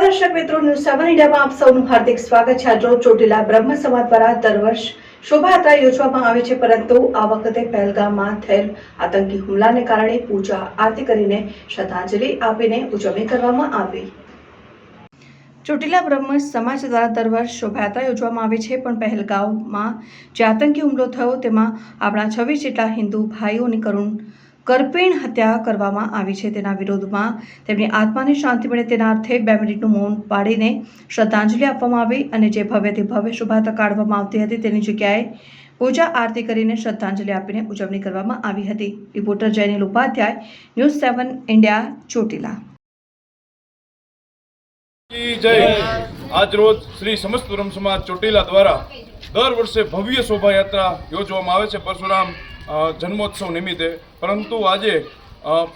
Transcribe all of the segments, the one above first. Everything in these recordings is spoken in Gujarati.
ન્યૂઝ સેવન ઇન્ડિયામાં આપ સૌનું હાર્દિક સ્વાગત છે. આજરોજ ચોટીલા બ્રહ્મ સમાજ દ્વારા દર વર્ષ શોભાયાત્રા યોજવામાં આવે છે, પરંતુ આ વખતે પહેલગામમાં થયેલ આતંકી હુમલાને કારણે પૂજા આરતી કરીને શ્રદ્ધાંજલિ આપીને ઉજવણી કરવામાં આવી. ચોટીલા બ્રહ્મ સમાજ દ્વારા દર વર્ષ શોભાયાત્રા યોજવામાં આવે છે, પણ પહેલગામમાં જે આતંકી હુમલો થયો, તેમાં આપણા છવ્વીસ જેટલા હિન્દુ ભાઈઓની કરુણ કરપીણ હત્યા કરવામાં આવી છે તેના વિરોધમાં તેમની આત્માને શાંતિ મળે તેના અર્થે બે મિનિટનું મૌન પાડીને શ્રદ્ધાંજલિ આપવામાં આવી અને જે ભવ્યથી ભવ્ય શોભાયાત્રા કાઢવામાં આવતી હતી તેની જગ્યાએ પૂજા આરતી કરીને શ્રદ્ધાંજલિ આપીને ઉજવણી કરવામાં આવી હતી. Reporter Jaynil Upadhyay, news seven India, Chotila. કી જય. આજ રોજ શ્રી સમસ્ત બ્રહ્મ સમાજ ચોટીલા દ્વારા દર વર્ષે ભવ્ય શોભાયાત્રા યોજવામાં આવે છે. પરશુરામ જન્મોત્સવ નિમિત્તે. પરંતુ આજે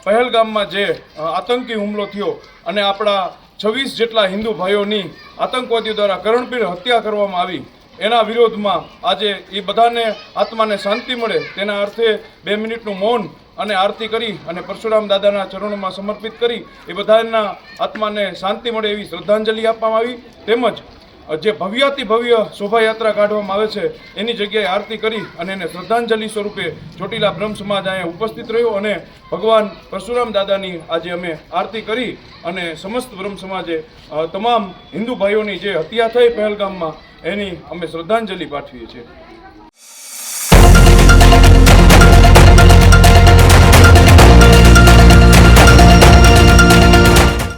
પહેલગામમાં જે આતંકી હુમલો થયો અને આપણા છવ્વીસ જેટલા હિન્દુ ભાઈઓની આતંકવાદીઓ દ્વારા કરણપીર હત્યા કરવામાં આવી, એના વિરોધમાં આજે એ બધાને આત્માને શાંતિ મળે તેના અર્થે બે મિનિટનું મૌન અને આરતી કરી અને પરશુરામ દાદાના ચરણોમાં સમર્પિત કરી, એ બધાના આત્માને શાંતિ મળે એવી શ્રદ્ધાંજલિ આપવામાં આવી. તેમજ જે ભવ્યાતિ ભવ્ય શોભાયાત્રા કાઢવામાં આવે છે, એની જગ્યાએ આરતી કરી અને એને શ્રદ્ધાંજલિ સ્વરૂપે ચોટીલા બ્રહ્મ સમાજ અહીંયા ઉપસ્થિત રહ્યો અને ભગવાન પરશુરામ દાદાની આજે અમે આરતી કરી અને સમસ્ત બ્રહ્મ સમાજે તમામ હિન્દુ ભાઈઓની જે હત્યા થઈ પહેલગામમાં, એની અમે શ્રદ્ધાંજલિ પાઠવીએ છીએ.